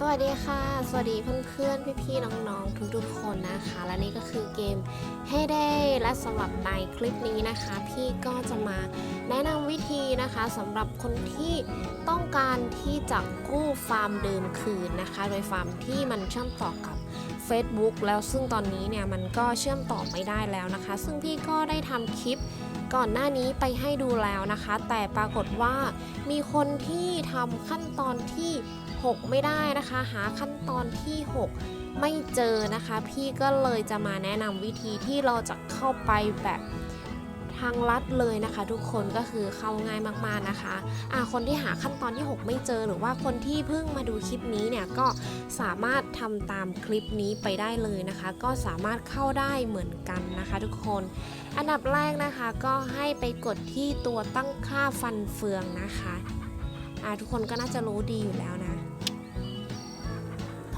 สวัสดีค่ะ สวัสดีเพื่อนๆ พี่ๆ น้องๆ ทุกๆ คนนะคะ และนี่ก็คือเกม Hey Day และสำหรับในคลิปนี้นะคะ พี่ก็จะมาแนะนำวิธีนะคะสำหรับคนที่ต้องการที่จะกู้ฟาร์มเดิมคืนนะคะ โดยฟาร์มที่มันเชื่อมต่อกับ Facebook แล้วซึ่งตอนนี้เนี่ยมันก็เชื่อมต่อไม่ได้แล้วนะคะ ซึ่งพี่ก็ได้ทำคลิปก่อนหน้านี้ไปให้ดูแล้วนะคะ แต่ปรากฏว่ามีคนที่ทำขั้นตอนที่ 6 ไม่ได้นะคะ หาขั้นตอนที่ 6 ไม่เจอนะคะ พี่ก็เลยจะมาแนะนำวิธีที่เราจะเข้าไปแบบทางลัดเลยนะคะ ทุกคนก็คือเข้าง่ายมากๆนะคะอ่าคนที่หาขั้นตอนที่ 6 ไม่เจอ หรือว่าคนที่เพิ่งมาดูคลิปนี้เนี่ยก็สามารถทำตามคลิปนี้ไปได้เลยนะคะ ก็สามารถเข้าได้เหมือนกันนะคะ ทุกคน อันดับแรกนะคะก็ให้ไปกดที่ตัวตั้งค่าฟันเฟืองนะคะอ่าทุกคนก็น่าจะรู้ดีอยู่แล้วนะ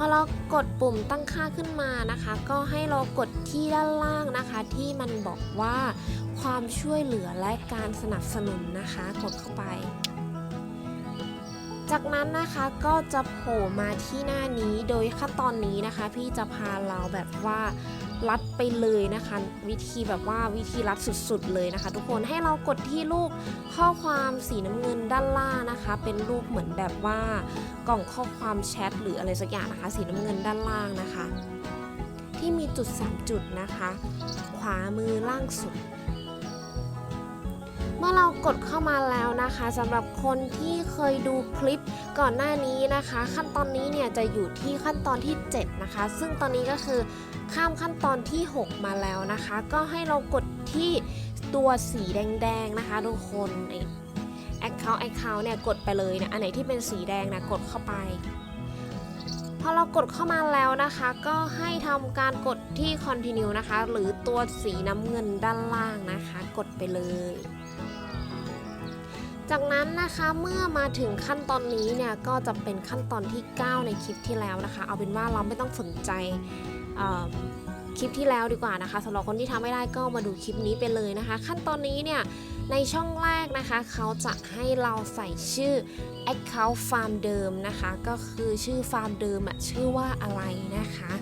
พอเรากดปุ่มตั้งค่าขึ้นมานะคะ ก็ให้เรากดที่ด้านล่างนะคะ ที่มันบอกว่าความช่วยเหลือและการสนับสนุนนะคะ กดเข้าไป จากนั้นนะคะก็จะโผล่มาที่หน้านี้โดยขั้นตอนนี้นะคะ พี่จะพาเราแบบว่า ลัดไปเลยนะคะ วิธีแบบว่าวิธีลัดสุดๆเลยนะคะ ทุกคนให้เรากดที่รูปข้อความสีน้ำเงินด้านล่างนะคะ เป็นรูปเหมือนแบบว่ากล่องข้อความแชทหรืออะไรสักอย่างนะคะ สีน้ำเงินด้านล่างนะคะ ที่มีจุด 3 จุดนะคะ ขวามือล่างสุดเมื่อเรากดเข้ามาแล้วนะคะสำหรับคนที่เคยดูคลิป ก่อนหน้านี้นะคะ ขั้นตอนนี้เนี่ยจะอยู่ที่ขั้นตอนที่ 7 นะคะ ซึ่งตอนนี้ก็คือข้ามขั้นตอนที่ 6 มาแล้วนะคะ ก็ให้เรากดที่ตัวสีแดงๆนะคะทุกคนไอ้ account account เนี่ยกดไปเลยเนี่ยอันไหนที่เป็นสีแดงนะกดเข้าไปพอเรากดเข้ามาแล้วนะคะ ก็ให้ทำการกดที่ continue นะคะ หรือตัวสีน้ำเงินด้านล่างนะคะ กดไปเลย จากนั้นนะคะเมื่อมาถึงขั้นตอนนี้เนี่ยก็จะเป็นขั้นตอนที่ 9 ในคลิปที่แล้วนะคะ เอาเป็นว่าเราไม่ต้องสนใจคลิปที่แล้วดีกว่านะคะสำหรับคนที่ทำไม่ได้ก็มาดูคลิปนี้ไปเลยนะคะ ขั้นตอนนี้เนี่ยในช่องแรกนะคะเขาจะให้เราใส่ชื่อ Account Farm เดิมนะคะ ก็คือชื่อฟาร์มเดิมอะชื่อว่าอะไรนะคะ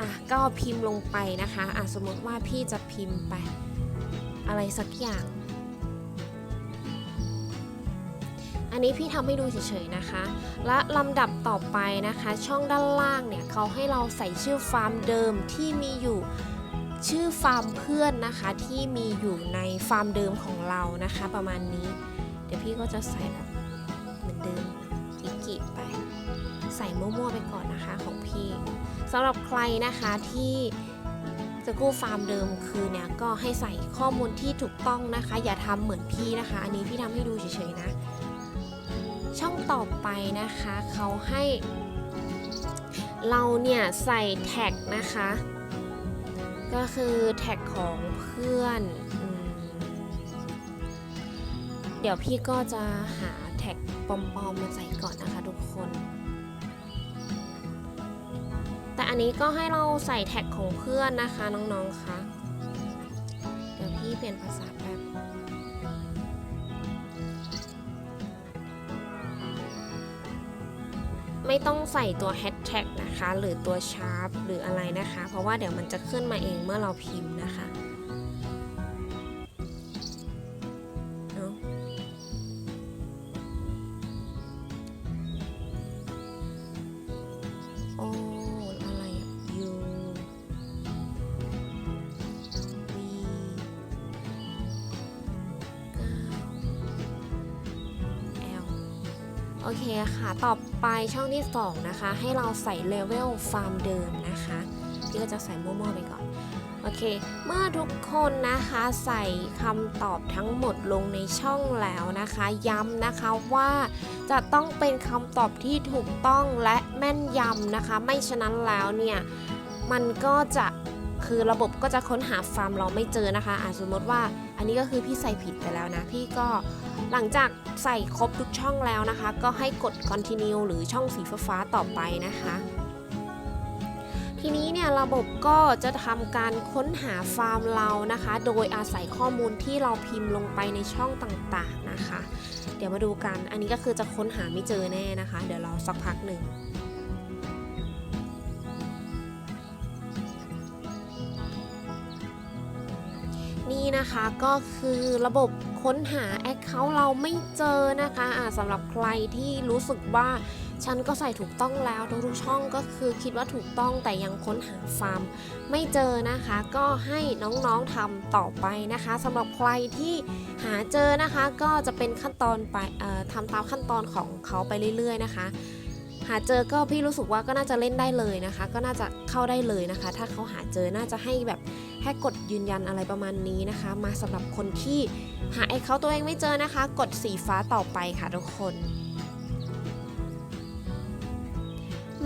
อะก็พิมพ์ลงไปนะคะอะสมมติว่าพี่จะพิมพ์ไป อะไรสักอย่าง อันนี้พี่ทำให้ดูเฉยๆนะคะ และลำดับต่อไปนะคะ ช่องด้านล่างเนี่ยเขาให้เราใส่ชื่อฟาร์มเดิมที่มีอยู่ชื่อฟาร์มเพื่อนนะคะที่มีอยู่ในฟาร์มเดิมของเรานะคะ ประมาณนี้ เดี๋ยวพี่ก็จะใส่แบบเหมือนเดิมกิกิไป ใส่มั่วๆไปก่อนนะคะของพี่สำหรับใครนะคะที่จะกู้ฟาร์มเดิมคือเนี่ยก็ให้ใส่ข้อมูลที่ถูกต้องนะคะ อย่าทำเหมือนพี่นะคะ อันนี้พี่ทำให้ดูเฉยๆนะ ช่องต่อไปนะคะเขาให้เราเนี่ยใส่แท็กนะคะ ก็คือแท็กของเพื่อนอเดี๋ยวพี่ก็จะหาแท็กปลอมๆมาใส่ก่อนนะคะทุกคน แต่อันนี้ก็ให้เราใส่แท็กของเพื่อนนะคะน้องๆคะเดี๋ยวพี่เปลี่ยนภาษาแป๊บ ไม่ต้องใส่ตัวแฮชแท็กนะคะ หรือตัวชาร์ปหรืออะไรนะคะ เพราะว่าเดี๋ยวมันจะขึ้นมาเองเมื่อเราพิมพ์นะคะ โอเคค่ะ ต่อไปช่องที่ 2 นะคะ ให้เราใส่เลเวลฟาร์มเดิมนะคะ พี่ก็จะใส่มั่วๆไปก่อน โอเค เมื่อทุกคนนะคะใส่คำตอบทั้งหมดลงในช่องแล้วนะคะ ย้ำนะคะว่าจะต้องเป็นคำตอบที่ถูกต้องและแม่นยำนะคะ ไม่ฉะนั้นแล้วเนี่ย มันก็จะ คือระบบก็จะค้นหาฟาร์มเราไม่เจอนะคะอะสมมติว่าอันนี้ก็คือพี่ใส่ผิดไปแล้วนะ พี่ก็หลังจากใส่ครบทุกช่องแล้วนะคะ ก็ให้กด continue หรือช่องสีฟ้าต่อไปนะคะ ทีนี้เนี่ยระบบก็จะทำการค้นหาฟาร์มเรานะคะ โดยอาศัยข้อมูลที่เราพิมพ์ลงไปในช่องต่างๆนะคะ เดี๋ยวมาดูกัน อันนี้ก็คือจะค้นหาไม่เจอแน่นะคะ เดี๋ยวรอสักพักหนึ่ง นี้นะคะก็คือระบบค้นหา Account เราไม่เจอนะคะอ่าสำหรับใครที่รู้สึกว่าฉันก็ใส่ถูกต้องแล้วทุกๆช่องก็คือคิดว่าถูกต้องแต่ยังค้นหาฟาร์มไม่เจอนะคะ ก็ให้น้องๆทำต่อไปนะคะสำหรับใครที่หาเจอนะคะ ก็จะเป็นขั้นตอนไปทำตามขั้นตอนของเขาไปเรื่อย ๆ นะคะ หาเจอก็พี่รู้สึกว่าก็น่าจะเล่นได้เลยนะคะ ก็น่าจะเข้าได้เลยนะคะ ถ้าเขาหาเจอน่าจะให้แบบ แค่กดยืนยันอะไรประมาณนี้นะคะ มาสำหรับคนที่หาไอเขาตัวเองไม่เจอนะคะ กดสีฟ้าต่อไปค่ะทุกคน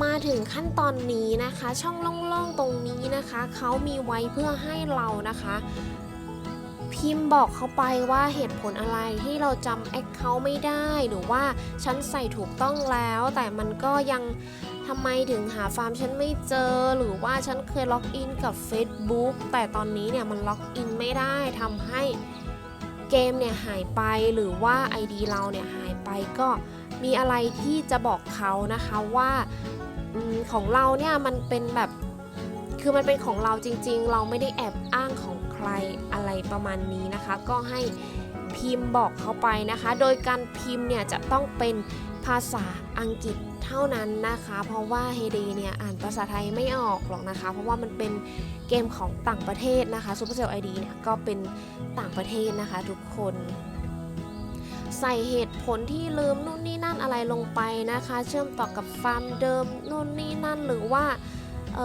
มาถึงขั้นตอนนี้นะคะ ช่องโล่งๆตรงนี้นะคะ เขามีไว้เพื่อให้เรานะคะ พิมพ์บอกเขาไปว่าเหตุผลอะไรที่เราจำแอคเคาท์ไม่ได้หรือว่าฉันใส่ถูกต้องแล้ว แต่มันก็ยัง ทำไมถึงหาฟาร์มฉันไม่เจอ หรือว่าฉันเคยล็อกอินกับ Facebook แต่ตอนนี้เนี่ยมันล็อกอินไม่ได้ทำให้เกมเนี่ยหายไปหรือว่า ID เราเนี่ยหายไปก็มีอะไรที่จะบอกเขานะคะว่าอของเราเนี่ยมันเป็นแบบคือมันเป็นของเราจริงๆ เราไม่ได้แอบอ้างของใครอะไรประมาณนี้นะคะ ก็ให้ พิมพ์บอกเขาไปนะคะ โดยการพิมพ์เนี่ยจะต้องเป็นภาษาอังกฤษเท่านั้นนะคะ เพราะว่าเฮเดเนี่ยอ่านภาษาไทยไม่ออกหรอกนะคะ เพราะว่ามันเป็นเกมของต่างประเทศนะคะ Supercell ID เนี่ยก็เป็นต่างประเทศนะคะทุกคน ใส่เหตุผลที่ลืมนู่นนี่นั่นอะไรลงไปนะคะ เชื่อมต่อกับฟาร์มเดิมนู่นนี่นั่นหรือว่าเ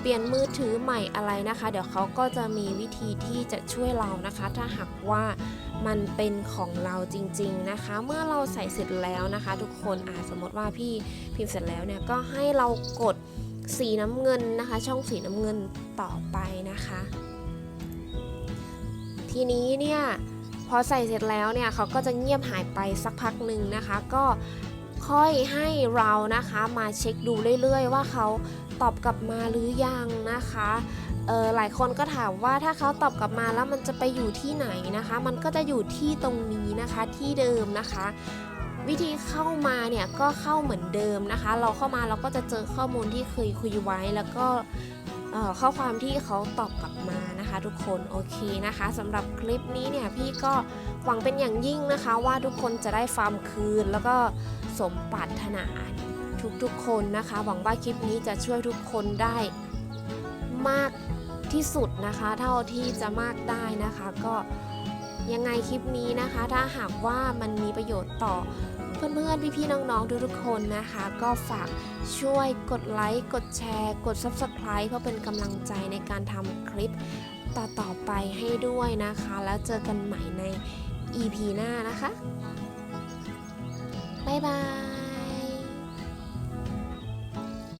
เปลี่ยนมือถือใหม่อะไรนะคะ เดี๋ยวเขาก็จะมีวิธีที่จะช่วยเรานะคะ ถ้าหากว่า มันเป็นของเราจริง ๆนะคะ เมื่อเราใส่เสร็จแล้วนะคะ ทุกคนอ่าสมมติว่าพี่พิมพ์เสร็จแล้วเนี่ยก็ให้เรากดสีน้ำเงินนะคะ ช่องสีน้ำเงินต่อไปนะคะ ทีนี้เนี่ยพอใส่เสร็จแล้วเนี่ยเขาก็จะเงียบหายไปสักพักหนึ่งนะคะ ก็ ค่อยให้เรานะคะมาเช็คดูเรื่อย ๆ ว่าเขาตอบกลับมาหรือยังนะคะเออหลายคนก็ถามว่าถ้าเขาตอบกลับมาแล้วมันจะไปอยู่ที่ไหนนะคะ มันก็จะอยู่ที่ตรงนี้นะคะที่เดิมนะคะ วิธีเข้ามาเนี่ยก็เข้าเหมือนเดิมนะคะ เราเข้ามาเราก็จะเจอข้อมูลที่เคยคุยไว้แล้วก็ ข้อความที่เขาตอบกลับมานะคะทุกคนโอเคนะคะสำหรับคลิปนี้เนี่ยพี่ก็หวังเป็นอย่างยิ่งนะคะ ว่าทุกคนจะได้ฟาร์มคืน แล้วก็สมปรารถนาทุกๆคนนะคะ หวังว่าคลิปนี้จะช่วยทุกคนได้มากที่สุดนะคะ เท่าที่จะมากได้นะคะ ก็ยังไงคลิปนี้นะคะ ถ้าหากว่ามันมีประโยชน์ต่อ เพื่อนๆ พี่ๆ น้องๆ ทุกๆ คนนะคะ ก็ฝากช่วยกดไลค์ กดแชร์ กด Subscribe เพื่อเป็นกำลังใจในการทำคลิปต่อๆ ไปให้ด้วยนะคะ แล้วเจอกันใหม่ใน EP หน้านะคะ บ๊ายบาย